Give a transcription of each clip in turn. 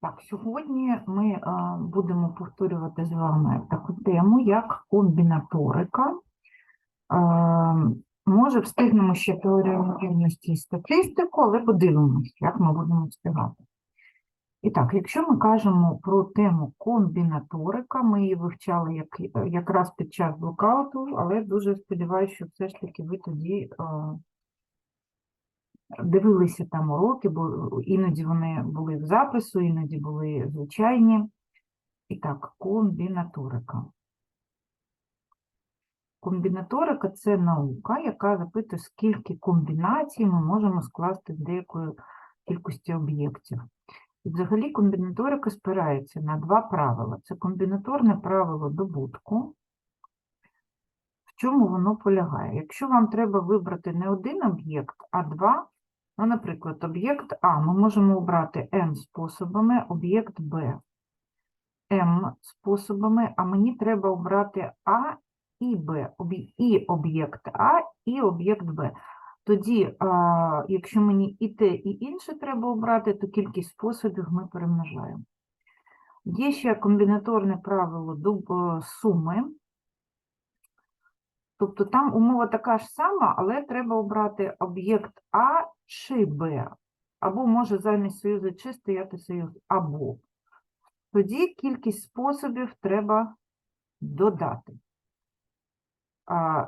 Так, сьогодні ми е, будемо повторювати з вами таку тему, як комбінаторика. Е, може, встигнемо ще теорію ймовірності і статистику, але подивимось, як ми будемо встигати. І так, якщо ми кажемо про тему комбінаторика, ми її вивчали як, якраз під час блокауту, але дуже сподіваюся, що все ж таки ви тоді е, дивилися там уроки, бо іноді вони були в запису, іноді були звичайні. І так, комбінаторика. Комбінаторика це наука, яка запитує, скільки комбінацій ми можемо скласти з деякої кількості об'єктів. І взагалі комбінаторика спирається на два правила. Це комбінаторне правило добутку. В чому воно полягає? Якщо вам треба вибрати не один об'єкт, а два, ну, наприклад, об'єкт А, ми можемо обрати М способами, об'єкт Б М способами, а мені треба обрати А і Б, і об'єкт А, і об'єкт Б. Тоді, якщо мені і те, і інше треба обрати, то кількість способів ми перемножаємо. Є ще комбінаторне правило е, суми. Тобто там умова така ж сама, але треба обрати об'єкт А чи Б. Або може замість союзу чи стояти союз або. Тоді кількість способів треба додати.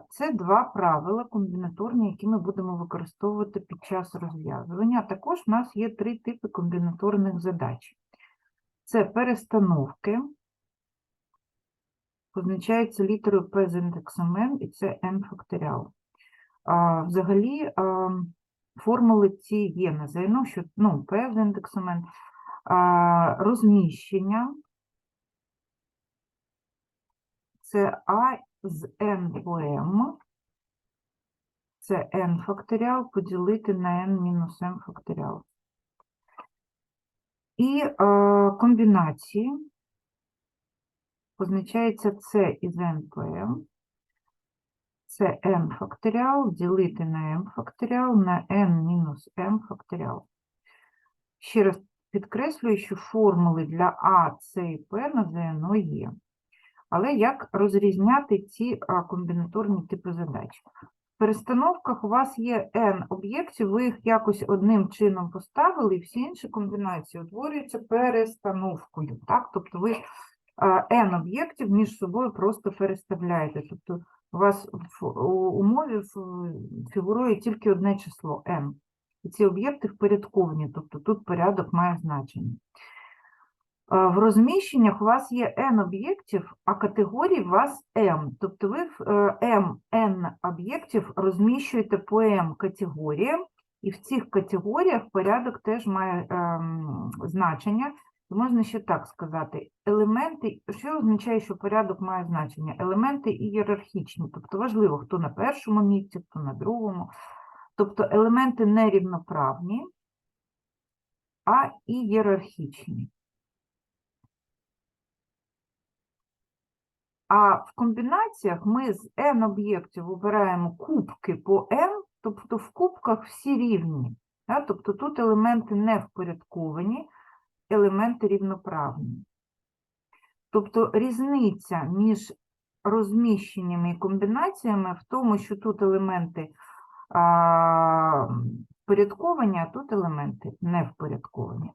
Це два правила комбінаторні, які ми будемо використовувати під час розв'язування. Також у нас є три типи комбінаторних задач. Це перестановки, позначається літерою P з індексом n, і це n факторіал. Взагалі, формули ці є на ЗНО, що ну, P з індексом n, розміщення, це А з n по m, це n факторіал поділити на n мінус m факторіал. І е, комбінації позначається c із n це n факторіал ділити на m факторіал на n мінус m факторіал. Ще раз підкреслюю, що формули для А, С і П на ЗНО є. Але як розрізняти ці комбінаторні типи задач? В перестановках у вас є n об'єктів, ви їх якось одним чином поставили, і всі інші комбінації утворюються перестановкою. Так? Тобто ви n об'єктів між собою просто переставляєте. Тобто у вас в умові фігурує тільки одне число n. І ці об'єкти впорядковані, тобто тут порядок має значення. В розміщеннях у вас є n об'єктів, а категорій у вас m. Тобто ви е, m, n об'єктів розміщуєте по m категоріям, і в цих категоріях порядок теж має ем, значення. Можна ще так сказати: елементи, що означає, що порядок має значення? Елементи ієрархічні, тобто важливо, хто на першому місці, хто на другому. Тобто елементи не рівноправні, а ієрархічні. А в комбінаціях ми з n об'єктів обираємо кубки по n, тобто в кубках всі рівні. Тобто тут елементи не впорядковані, елементи рівноправні. Тобто різниця між розміщеннями і комбінаціями в тому, що тут елементи а, впорядковані, а тут елементи не впорядковані.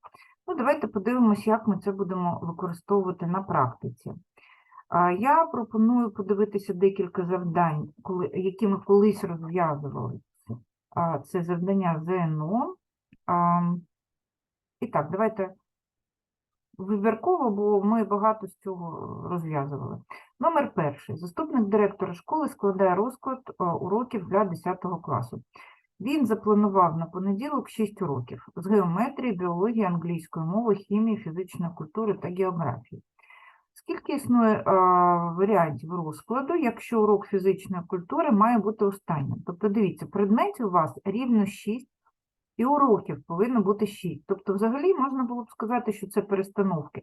Ну, давайте подивимося, як ми це будемо використовувати на практиці. А, Я пропоную подивитися декілька завдань, коли, які ми колись розв'язували. Це завдання ЗНО. А, І так, давайте вибірково, бо ми багато з цього розв'язували. Номер перший. Заступник директора школи складає розклад уроків для 10 класу. Він запланував на понеділок 6 уроків з геометрії, біології, англійської мови, хімії, фізичної культури та географії. Скільки існує а, варіантів розкладу, якщо урок фізичної культури має бути останнім? Тобто, дивіться, предметів у вас рівно 6, і уроків повинно бути 6. Тобто, взагалі можна було б сказати, що це перестановки.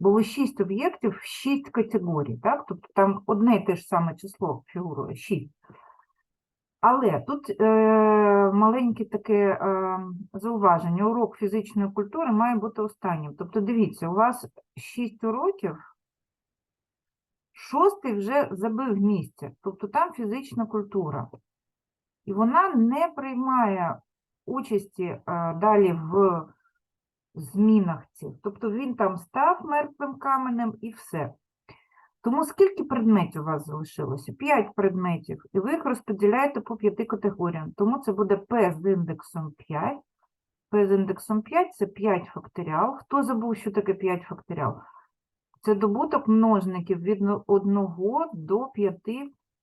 Ви 6 об'єктів в 6 категорій, так? Тобто там одне і те ж саме число фігурує 6. Але тут е, маленьке таке е, зауваження. Урок фізичної культури має бути останнім. Тобто, дивіться, у вас 6 уроків, шостий вже забив місце. Тобто там фізична культура. І вона не приймає участі далі в змінах цих. Тобто він там став мертвим каменем і все. Тому скільки предметів у вас залишилося? 5 предметів, і ви їх розподіляєте по п'яти категоріям. Тому це буде P з індексом 5. P з індексом 5 це 5 факторіал. Хто забув, що таке 5 факторіал? Це добуток множників від 1 до 5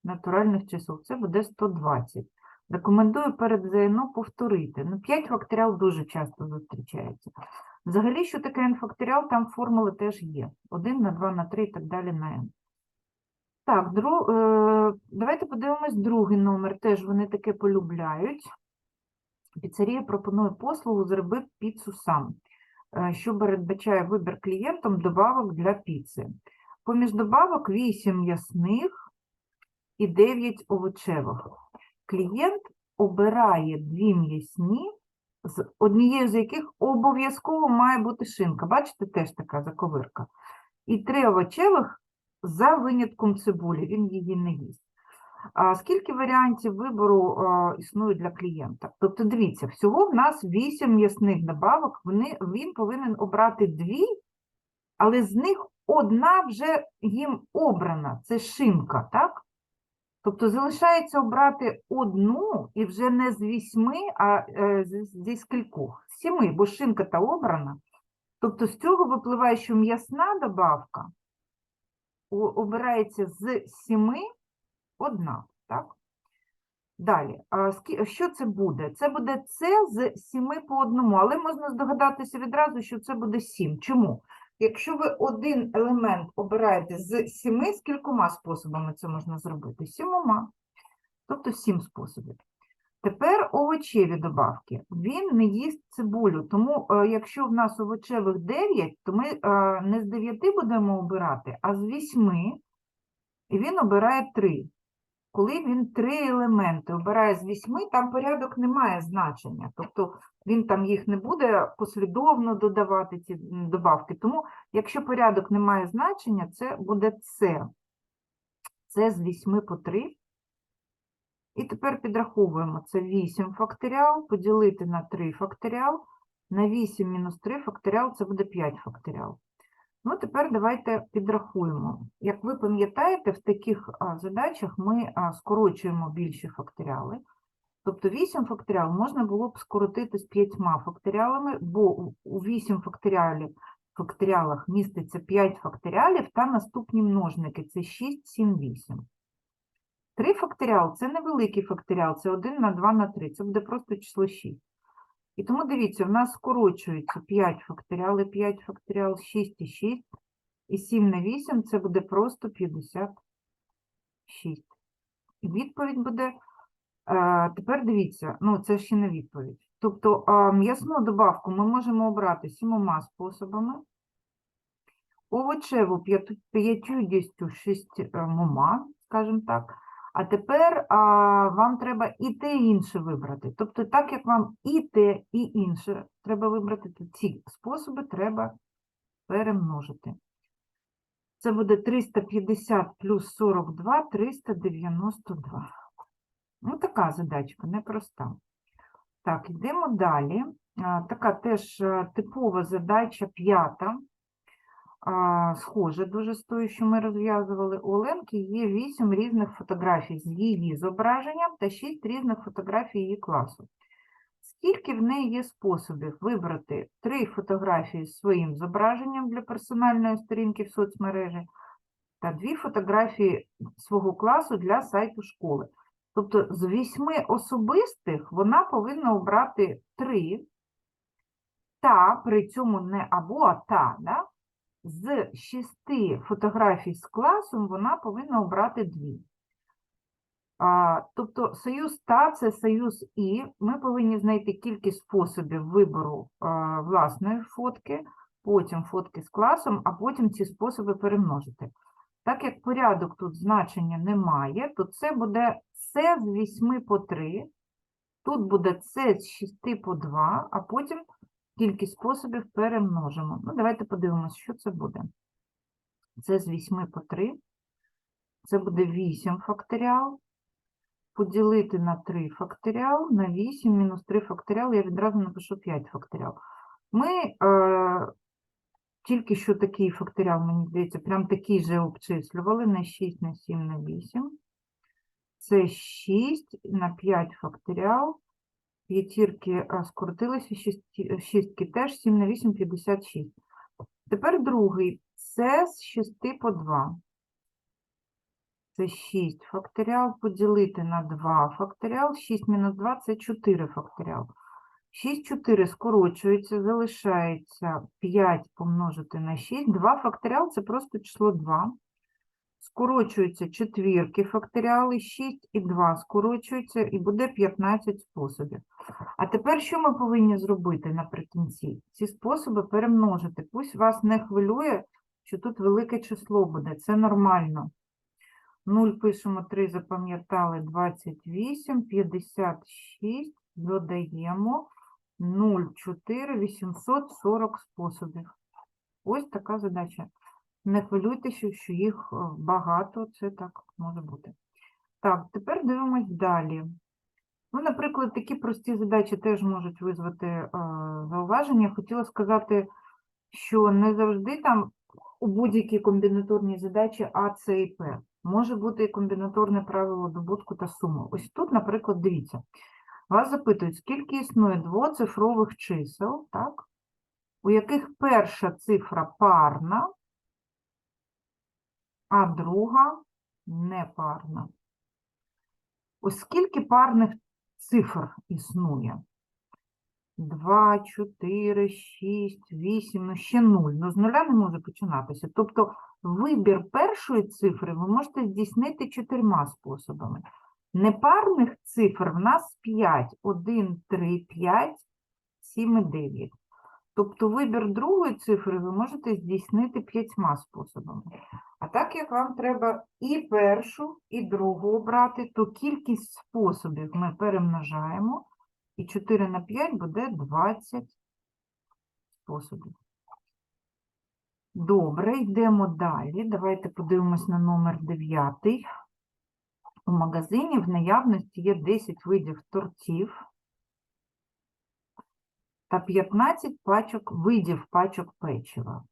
натуральних чисел. Це буде 120. Рекомендую перед ЗНО повторити. Ну, 5 факторіал дуже часто зустрічається. Взагалі, що таке n-факторіал, там формули теж є. 1 на 2 на 3 і так далі на n. Так, дру... е... давайте подивимось другий номер. Теж вони таке полюбляють. Піцерія пропонує послугу «Зроби піцу сам», е, що передбачає вибір клієнтам добавок для піци. Поміж добавок 8 м'ясних і 9 овочевих. Клієнт обирає дві м'ясні, з однією з яких обов'язково має бути шинка. Бачите, теж така заковирка. І три овочевих за винятком цибулі, він її не їсть. А скільки варіантів вибору а, існує для клієнта? Тобто, дивіться, всього в нас 8 м'ясних добавок, вони, він повинен обрати дві, але з них одна вже їм обрана, це шинка, так? Тобто залишається обрати одну і вже не з вісьми, а е, зі скількох? З сіми, бо шинка та обрана. Тобто з цього випливає, що м'ясна добавка обирається з сіми одна, так? Далі, що це буде? Це буде це з сіми по одному, але можна здогадатися відразу, що це буде сім. Чому? Якщо ви один елемент обираєте з сіми, скількома способами це можна зробити? Сімома. Тобто сім способів. Тепер овочеві добавки. Він не їсть цибулю, тому е, якщо в нас овочевих 9, то ми е, не з 9 будемо обирати, а з 8, і він обирає 3. Коли він три елементи обирає з 8, там порядок не має значення. Тобто він там їх не буде послідовно додавати ці добавки. Тому, якщо порядок не має значення, це буде це. Це з 8 по 3. І тепер підраховуємо. Це 8 факторіал, поділити на 3 факторіал. На 8 мінус 3 факторіал це буде 5 факторіал. Ну, тепер давайте підрахуємо. Як ви пам'ятаєте, в таких задачах ми скорочуємо більші факторіали. Тобто 8 факторіал можна було б скоротити з 5 факторіалами, бо у- у 8 факторіалів, факторіалах міститься 5 факторіалів та наступні множники – це 6, 7, 8. 3 факторіал – це невеликий факторіал, це 1 на 2 на 3, це буде просто число 6. І тому дивіться, в нас скорочується 5 факторіал, і 5 факторіал, 6 і 6, і 7 на 8 це буде просто 56. І відповідь буде, е, тепер дивіться, ну це ще не відповідь. Тобто е, м'ясну добавку ми можемо обрати сімома способами, овочеву п'яту- 56 мома, скажімо так. А тепер а, вам треба і те, і інше вибрати. Тобто, так як вам і те, і інше треба вибрати, то ці способи треба перемножити. Це буде 350 плюс 42, 392. Ну, така задачка, непроста. Так, йдемо далі. Така теж е, типова задача п'ята. А, Схоже дуже з тою, що ми розв'язували. У Оленки є 8 різних фотографій з її зображенням та 6 різних фотографій її класу. Скільки в неї є способів вибрати 3 фотографії з своїм зображенням для персональної сторінки в соцмережі та 2 фотографії свого класу для сайту школи. Тобто з 8 особистих вона повинна обрати 3, та при цьому не або, а та, да? з шести фотографій з класом вона повинна обрати дві. А, тобто союз та це союз і. Ми повинні знайти кількість способів вибору а, власної фотки, потім фотки з класом, а потім ці способи перемножити. Так як порядок тут значення немає, то це буде С з 8 по 3. Тут буде С з 6 по 2, а потім кількість способів перемножимо. Ну, давайте подивимося, що це буде. Це з 8 по 3. Це буде 8 факторіал. Поділити на 3 факторіал, на 8 мінус 3 факторіал, я відразу напишу 5 факторіал. Ми е, тільки що такий факторіал, мені здається, прям такий же обчислювали на 6, на 7, на 8. Це 6 на 5 факторіал. П'ятірки скоротилися, шістки теж 7 на 8, 56. Тепер другий. Це з 6 по 2. Це 6 факторіал поділити на 2 факторіал. 6 мінус 2 – це 4 факторіал. 6, 4 скорочується, залишається 5 помножити на 6. 2 факторіал – це просто число 2. Скорочуються четвірки факторіали, 6 і 2 скорочуються, і буде 15 способів. А тепер що ми повинні зробити наприкінці? Ці способи перемножити. Пусть вас не хвилює, що тут велике число буде. Це нормально. 0 пишемо 3, запам'ятали 28, 56, додаємо 0, 4, 840 способів. Ось така задача. Не хвилюйтеся, що їх е, багато, це так може бути. Так, тепер дивимось далі. Ну, наприклад, такі прості задачі теж можуть визвати е, зауваження. Хотіла сказати, що не завжди там у будь-якій комбінаторній задачі А, С і П. Може бути і комбінаторне правило добутку та суми. Ось тут, наприклад, дивіться. Вас запитують, скільки існує двоцифрових чисел, так? у яких перша цифра парна, а друга непарна. Ось скільки парних цифр існує? 2, 4, 6, 8, ну ще 0. Ну, з нуля не може починатися. Тобто вибір першої цифри ви можете здійснити чотирма способами. Непарних цифр в нас 5. 1, 3, 5, 7 і 9. Тобто вибір другої цифри ви можете здійснити п'ятьма способами. А так як вам треба і першу, і другу обрати, то кількість способів ми перемножаємо, і 4 на 5 буде 20 способів. Добре, йдемо далі. Давайте подивимось на номер 9. У магазині в наявності є 10 видів тортів та 15 пачок видів пачок печива.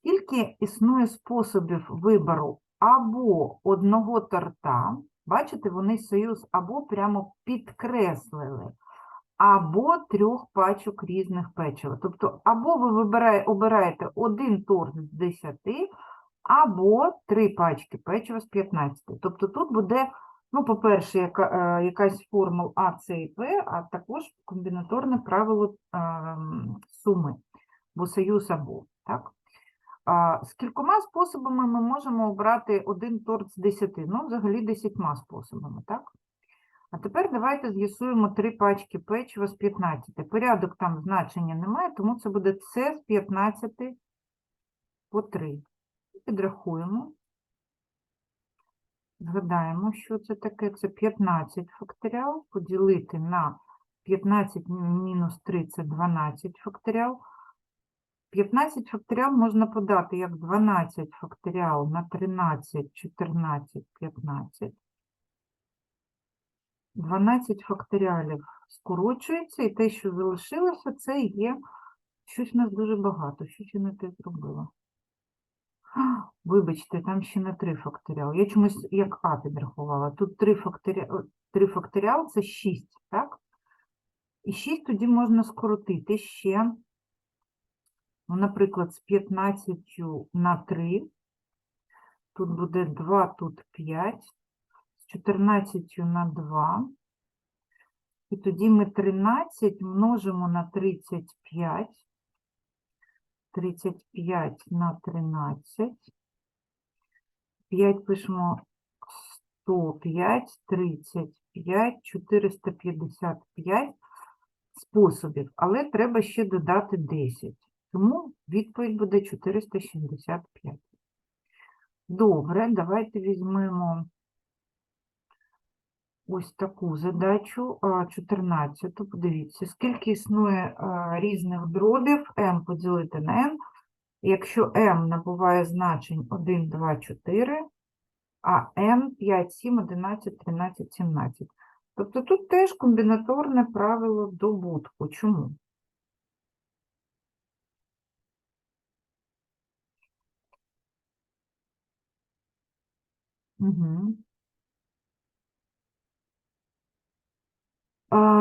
Скільки існує способів вибору або одного торта, бачите, вони союз або прямо підкреслили, або трьох пачок різних печива. Тобто, або ви обираєте один торт з 10, або три пачки печива з 15. Тобто тут буде, ну, по-перше, яка, е, якась формул А, С і П, а також комбінаторне правило е, суми, бо союз або. Так? З кількома способами ми можемо обрати один торт з 10, ну, взагалі 10 способами, так? А тепер давайте з'ясуємо три пачки печива з 15. Порядок там значення немає, тому це буде С з 15 по 3. Підрахуємо. Згадаємо, що це таке. Це 15 факторіал. Поділити на 15 мінус 3 – це 12 факторіал. 15 факторіал можна подати як 12 факторіал на 13, 14, 15. 12 факторіалів скорочується, і те, що залишилося, це є щось у нас дуже багато. Що ще не те зробила? Вибачте, там ще не 3 факторіал. Я чомусь як А підрахувала. Тут 3 факторіал, 3 факторіал це 6, так? І 6 тоді можна скоротити ще, наприклад, з 15 на 3. Тут буде 2, тут 5. З 14 на 2. І тоді ми 13 множимо на 35. 35 на 13. 5 пишемо 105, 35, 455 способів, але треба ще додати 10. Тому відповідь буде 465. Добре, давайте візьмемо ось таку задачу, а, 14. Подивіться, скільки існує різних дробів m поділити на n, якщо m набуває значень 1, 2, 4, а n 5, 7, 11, 13, 17. Тобто тут теж комбінаторне правило добутку. Чому?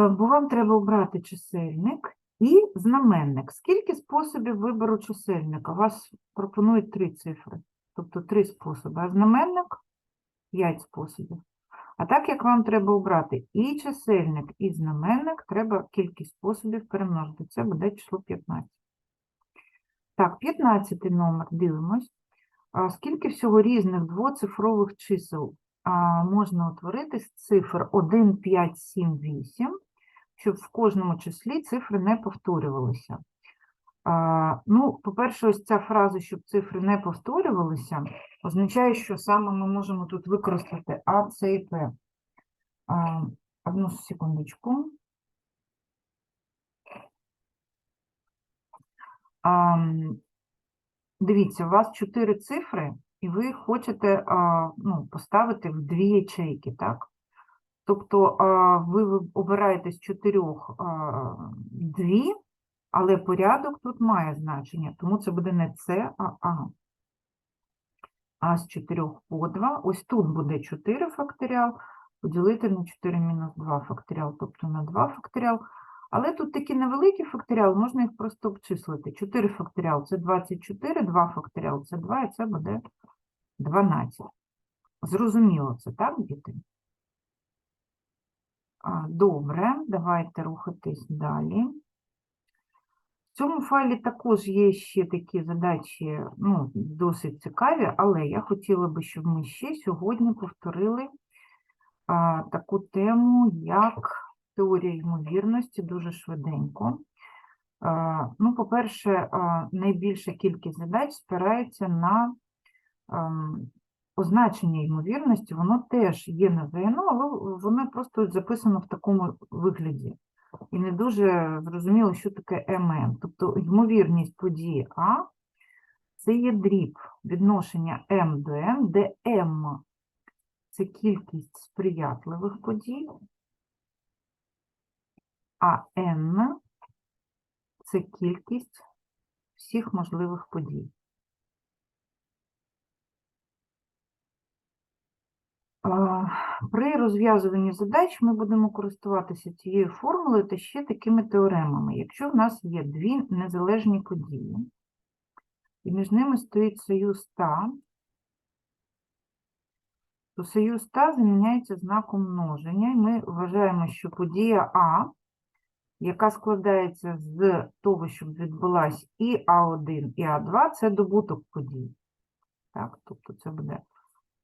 Бо вам треба обрати чисельник і знаменник. Скільки способів вибору чисельника? Вас пропонують три цифри, тобто три способи, а знаменник 5 способів. А так як вам треба обрати і чисельник, і знаменник, треба кількість способів перемножити. Це буде число 15. Так, 15 номер, дивимось. Скільки всього різних двоцифрових чисел можна утворити з цифр 1, 5, 7, 8, щоб в кожному числі цифри не повторювалися? Ну, по-перше, ось ця фраза, щоб цифри не повторювалися, означає, що саме ми можемо тут використати А, С і П. Одну секундочку. Дивіться, у вас чотири цифри, і ви хочете ну, поставити в дві ячейки, так? Тобто ви обираєте з чотирьох дві, але порядок тут має значення, тому це буде не С, а А. А з 4 по 2, ось тут буде 4 факторіал, поділити на 4 мінус 2 факторіал, тобто на 2 факторіал. Але тут такі невеликі факторіали, можна їх просто обчислити. 4 факторіал – це 24, 2 факторіал – це 2, і це буде 12. Зрозуміло це, так, діти? Добре, давайте рухатись далі. В цьому файлі також є ще такі задачі, ну, досить цікаві, але я хотіла би, щоб ми ще сьогодні повторили а, таку тему, як теорія ймовірності, дуже швиденько. Ну, по-перше, найбільша кількість задач спирається на означення ймовірності, воно теж є на ЗНО, але воно просто записано в такому вигляді. І не дуже зрозуміло, що таке МН. Тобто ймовірність події А це є дріб відношення М до Н, де М це кількість сприятливих подій, а N це кількість всіх можливих подій. При розв'язуванні задач ми будемо користуватися цією формулою та ще такими теоремами. Якщо в нас є дві незалежні події, і між ними стоїть союз та, то союз та заміняється знаком множення, і ми вважаємо, що подія А, яка складається з того, щоб відбулась і А1, і А2, це добуток подій. Так, тобто це буде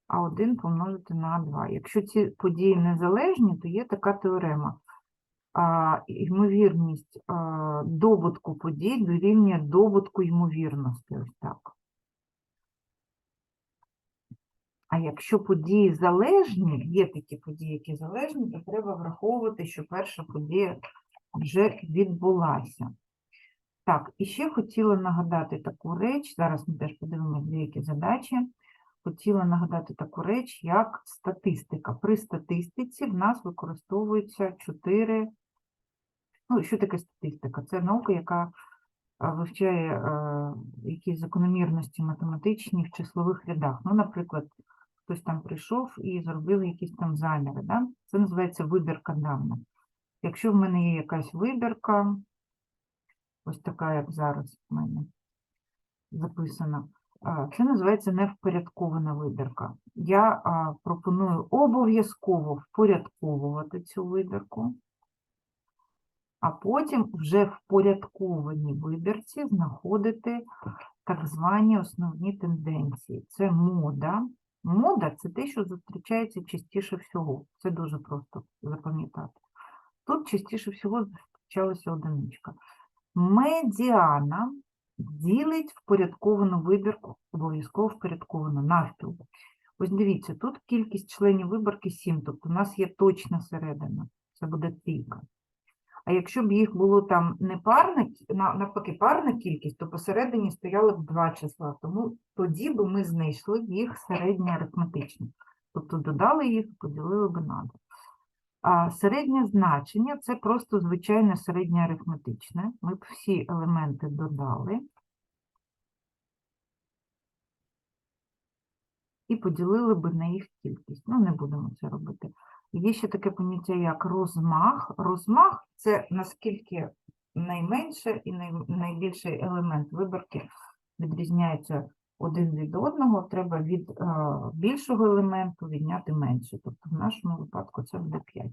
А1 помножити на А2. Якщо ці події незалежні, то є така теорема. А, ймовірність а, добутку подій дорівнює добутку ймовірності. Ось так. А якщо події залежні, є такі події, які залежні, то треба враховувати, що перша подія вже відбулася. Так, і ще хотіла нагадати таку реч, зараз ми теж подивимося деякі задачі. Хотіла нагадати таку реч, як статистика. При статистиці в нас використовується чотири. Ну, що таке статистика? Це наука, яка вивчає е, якісь закономірності математичні в числових рядах. Ну, наприклад, хтось там прийшов і зробив якісь там заміри. Да? Це називається вибірка даних. Якщо в мене є якась вибірка, ось така, як зараз в мене записана, це називається невпорядкована вибірка. Я пропоную обов'язково впорядковувати цю вибірку, а потім вже в порядкованій вибірці знаходити так звані основні тенденції. Це мода. Мода це те, що зустрічається частіше всього. Це дуже просто запам'ятати. Тут частіше всього зустрічалася одиничка. Медіана ділить впорядковану вибірку, обов'язково впорядковану навпіл. Ось дивіться, тут кількість членів виборки 7, тобто у нас є точна середина, це буде трійка. А якщо б їх було там не парна, навпаки, парна кількість, то посередині стояло б два числа, тому тоді би ми знайшли їх середнє арифметичне. Тобто додали їх, поділили би на два. А середнє значення це просто звичайне середнє арифметичне. Ми б всі елементи додали. і поділили би на їх кількість. Ну, не будемо це робити. Є ще таке поняття, як розмах. Розмах це наскільки найменше і найбільший елемент виборки відрізняється один від одного, треба від е, більшого елементу відняти менше. Тобто в нашому випадку це буде 5.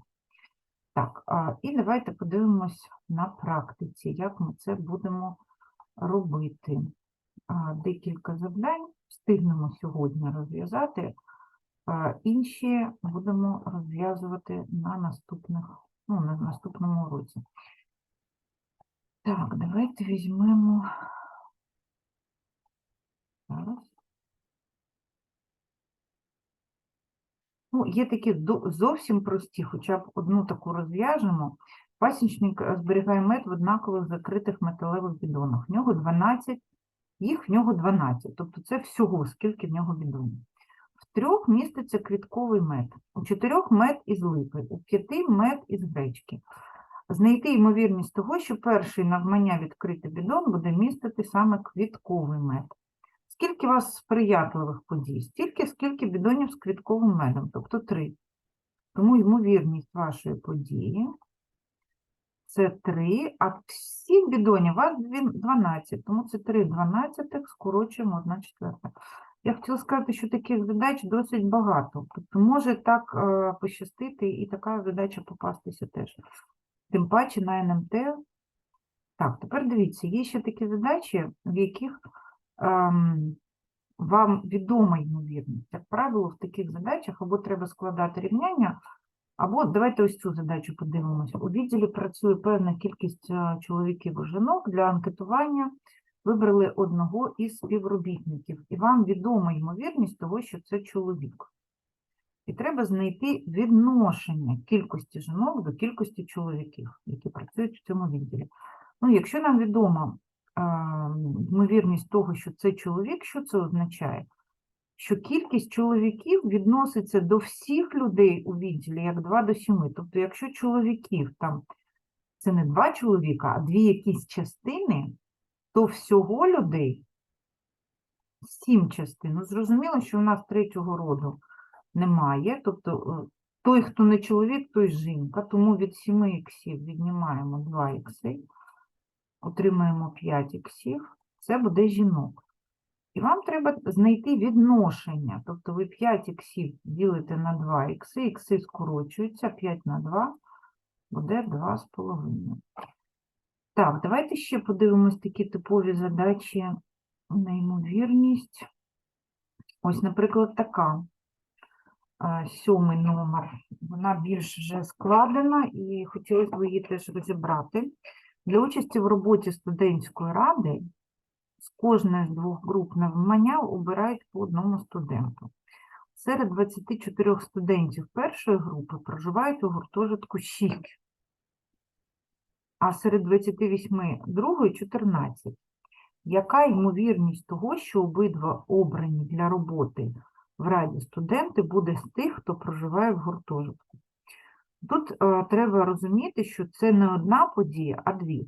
Так, і давайте подивимось на практиці, як ми це будемо робити. Декілька завдань встигнемо сьогодні розв'язати, інші будемо розв'язувати на наступних, ну, на наступному уроці. Так, давайте візьмемо. Ну, є такі зовсім прості, хоча б одну таку розв'яжемо. Пасічник е, зберігає мед в однакових закритих металевих бідонах. В нього 12, їх в нього 12, тобто це всього, скільки в нього бідонів. В трьох міститься квітковий мед, у чотирьох мед із липи, у п'яти мед із гречки. Знайти ймовірність того, що перший навмання відкритий бідон буде містити саме квітковий мед. Скільки у вас сприятливих подій? Стільки, скільки бідонів з квітковим медом, тобто три. Тому ймовірність вашої події це 3, а всіх бідонів у вас 12, тому це 3 дванадцятих, скорочуємо 1 четверта. Я хотіла сказати, що таких задач досить багато. Тобто може так е, пощастити і така задача попастися теж. Тим паче на НМТ. Так, тепер дивіться, є ще такі задачі, в яких вам відома ймовірність. Як правило, в таких задачах або треба складати рівняння, або давайте ось цю задачу подивимося. У відділі працює певна кількість е, чоловіків і жінок для анкетування. Вибрали одного із співробітників, і вам відома ймовірність того, що це чоловік. І треба знайти відношення кількості жінок до кількості чоловіків, які працюють в цьому відділі. Ну, якщо нам відома ймовірність того, що це чоловік, що це означає? Що кількість чоловіків відноситься до всіх людей у відділі як 2 до 7. Тобто, якщо чоловіків там це не два чоловіка, а дві якісь частини, то всього людей сім частин. Ну, зрозуміло, що у нас третього роду немає. Тобто е, той, хто не чоловік, той жінка. Тому від 7 іксів віднімаємо 2 ікси, отримаємо 5 іксів. Це буде жінок. І вам треба знайти відношення. Тобто ви 5 іксів ділите на 2 ікси, ікси скорочуються, 5 на 2 буде 2,5. Так, давайте ще подивимось такі типові задачі на ймовірність. Ось, наприклад, така. Сьомий номер. Вона більш вже складена і хотілося б її теж розібрати. Для участі в роботі студентської ради з кожної з двох груп навмання обирають по одному студенту. Серед 24 студентів першої групи проживають у гуртожитку 6, а серед 28 другої 14. Яка ймовірність того, що обидва обрані для роботи в раді студенти буде з тих, хто проживає в гуртожитку? Тут е, треба розуміти, що це не одна подія, а дві.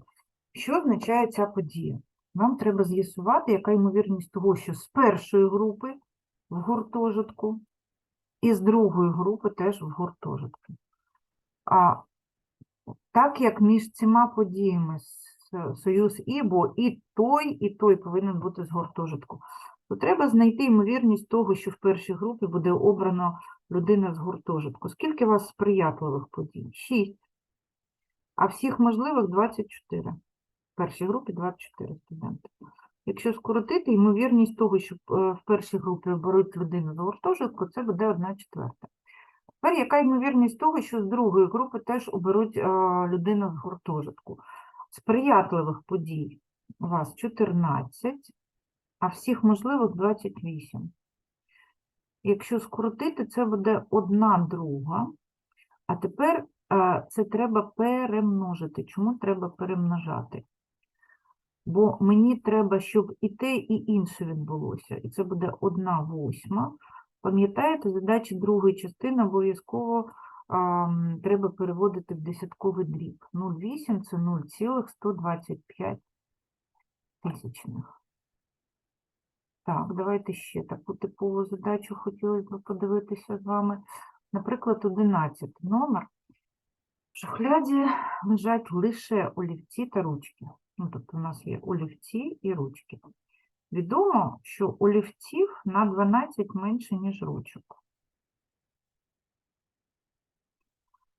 Що означає ця подія? Вам треба з'ясувати, яка ймовірність того, що з першої групи в гуртожитку і з другої групи теж в гуртожитку. А так як між цими подіями союз ІБО і той, і той повинен бути з гуртожитку, то треба знайти ймовірність того, що в першій групі буде обрано людина з гуртожитку. Скільки у вас сприятливих подій? 6. А всіх можливих 24. В першій групі 24 студенти. Якщо скоротити, ймовірність того, що е, в першій групі оберуть людину з гуртожитку, це буде 1 четверта. Тепер яка ймовірність того, що з другої групи теж оберуть е, людину з гуртожитку? Сприятливих подій у вас 14, а всіх можливих 28. Якщо скоротити, це буде одна друга. А тепер е, це треба перемножити. Чому треба перемножати? Бо мені треба, щоб і те, і інше відбулося. І це буде одна восьма. Пам'ятаєте, задачі другої частини обов'язково треба переводити в десятковий дріб. 0,8 це 0,125 тисячних. Так, давайте ще таку типову задачу хотілося б подивитися з вами. Наприклад, 11 номер. В шухляді лежать лише олівці та ручки. Ну, тобто у нас є олівці і ручки. Відомо, що олівців на 12 менше, ніж ручок.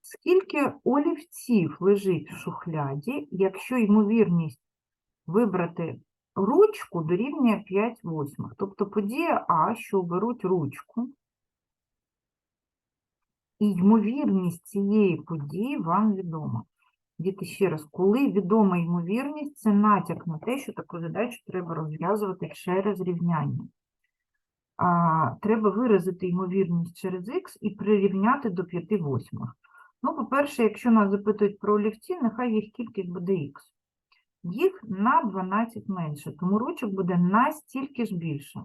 Скільки олівців лежить в шухляді, якщо ймовірність вибрати ручку дорівнює 5 восьмих? Тобто подія А, що беруть ручку, і ймовірність цієї події вам відома. Діти, ще раз, коли відома ймовірність, це натяк на те, що таку задачу треба розв'язувати через рівняння. А, треба виразити ймовірність через х і прирівняти до 5 восьмих. Ну, по-перше, якщо нас запитують про олівці, нехай їх кількість буде х. Їх на 12 менше, тому ручок буде настільки ж більше.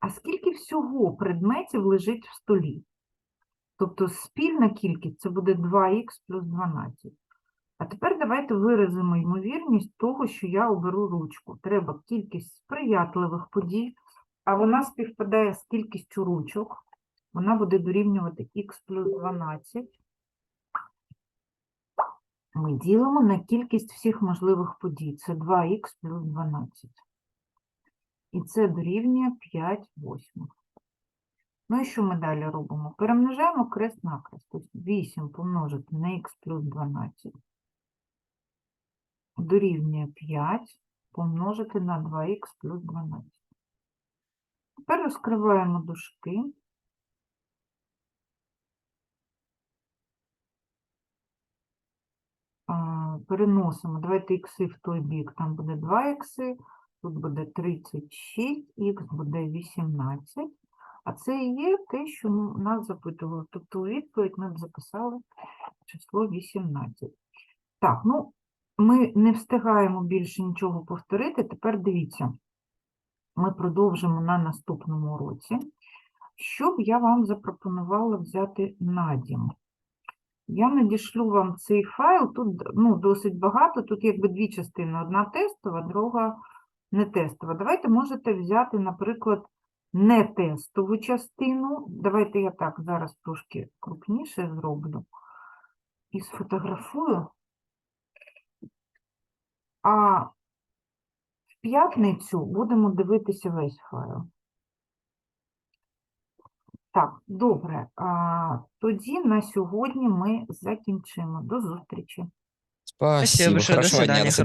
А скільки всього предметів лежить в столі? Тобто спільна кількість це буде 2х плюс 12. А тепер давайте виразимо ймовірність того, що я оберу ручку. Треба кількість сприятливих подій, а вона співпадає з кількістю ручок. Вона буде дорівнювати х плюс 12. Ми ділимо на кількість всіх можливих подій. Це 2х плюс 12. І це дорівнює 5 восьмих. Ну і що ми далі робимо? Перемножаємо крест на крест. Тобто 8 помножити на х плюс 12 дорівнює 5 помножити на 2х плюс 12. Тепер розкриваємо дужки. Переносимо, давайте ікси в той бік, там буде 2 ікси, тут буде 36, х буде 18. А це і є те, що нас запитували. Тобто у відповідь ми б записали число 18. Так, ну, ми не встигаємо більше нічого повторити. Тепер дивіться, ми продовжимо на наступному уроці. Що б я вам запропонувала взяти на дім? Я надішлю вам цей файл. Тут ну, досить багато. Тут якби дві частини: одна тестова, друга не тестова. Давайте можете взяти, наприклад, не тестову частину. Давайте я так зараз трошки крупніше зроблю і сфотографую. А в п'ятницю будемо дивитися весь файл. Так, добре. А, тоді на сьогодні ми закінчимо. До зустрічі. Спасибо, большое, до хорошего дня, свидания, до